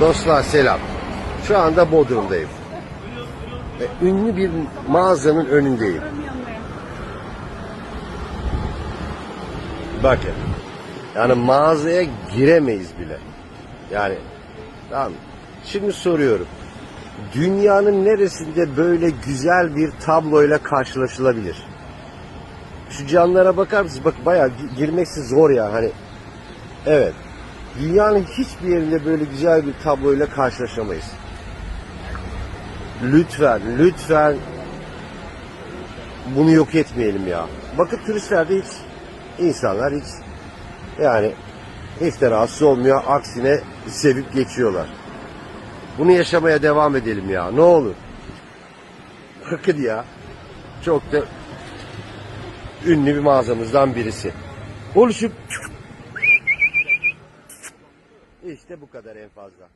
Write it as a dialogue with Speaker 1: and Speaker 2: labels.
Speaker 1: Dostlar selam. Şu anda Bodrum'dayım. Ve ünlü bir mağazanın önündeyim. Bakın. Yani mağazaya giremeyiz bile. Yani tamam. Şimdi soruyorum. Dünyanın neresinde böyle güzel bir tabloyla karşılaşılabilir? Şu canlara bakar mısınız? Bak bayağı gi- girmesi zor ya hani. Evet. Dünyanın hiçbir yerinde böyle güzel bir tabloyla karşılaşamayız. Lütfen, lütfen bunu yok etmeyelim ya. Bakın turistlerde hiç insanlar hiç yani hiç rahatsız olmuyor. Aksine sevip geçiyorlar. Bunu yaşamaya devam edelim ya. Ne olur. Bakın ya. Çok da ünlü bir mağazamızdan birisi. Oluşup işte bu kadar en fazla.